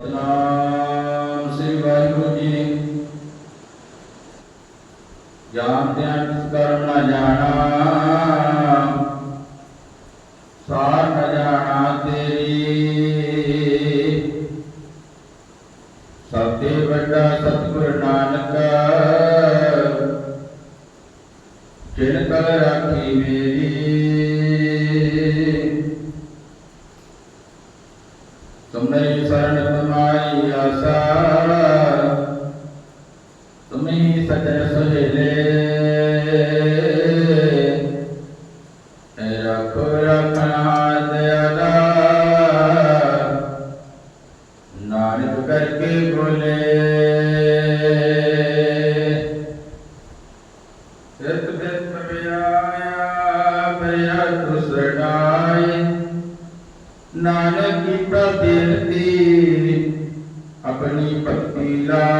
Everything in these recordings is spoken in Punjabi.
ਸਤਨਾਮ ਸ੍ਰੀ ਵਾਹਿਗੁਰੂ ਜੀ। ਜਾਣਦਿਆਂ ਕਿਸ ਕਰਮ ਨਾ ਜਾਣਾ ਸਾਰ ਨ ਜਾਣਾ ਤੇਰੀ। ਸਭ ਤੇ ਵੱਡਾ ਸਤਿਗੁਰ ਨਾਨਕ, ਜਿਨ ਕਲ ਰਾਖੀ ਮੇਰੀ ਨਾਨਕ ਕੀ ਪ੍ਰਤੀਰਤੀ ਆਪਣੀ ਪਤੀ ਲਾ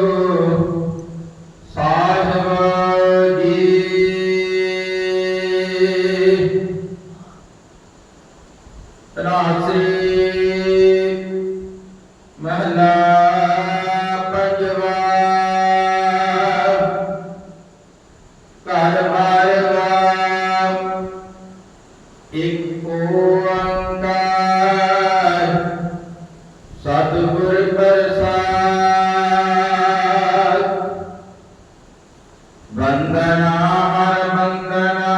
ਇੱਕ ਓੰਕਾਰ ਸਤਿਗੁਰ ਪ੍ਰਸਾਦ ਵੰਦਨਾ ਹਰ ਵੰਦਨਾ।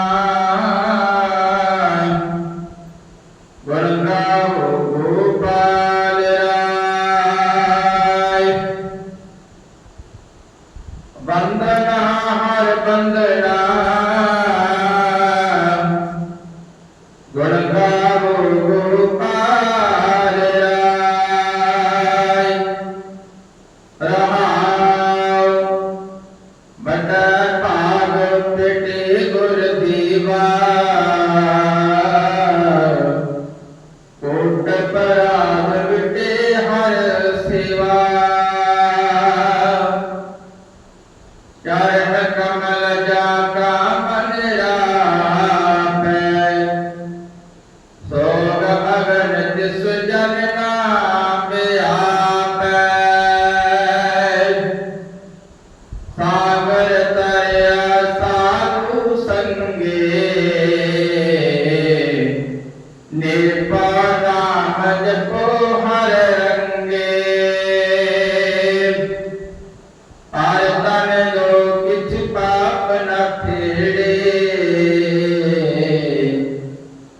ਭਾਗ ਪਿਟੇ ਗੁਰ ਦੀਵਾ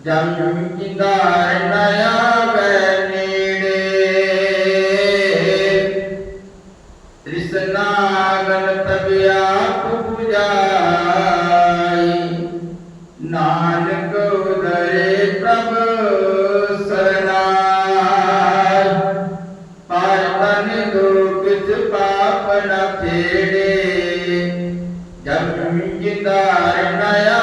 ਜਮ ਕਿੰਦਾਰ ਨਇਆ ਬੈ ਨੇੜੇ ਤ੍ਰਿਸ਼ਨਾ ਗਣਪਤ ਆਪ 부ਜਾਈ ਨਾਨਕ ਉਦਰੇ ਪ੍ਰਭ ਸਰਨਾਈ ਪਰ ਤਨ ਦੁਖ ਪਾਪ ਨ ਫੇੜੇ ਜਮ ਜਿੰਦਾਰ ਨਇਆ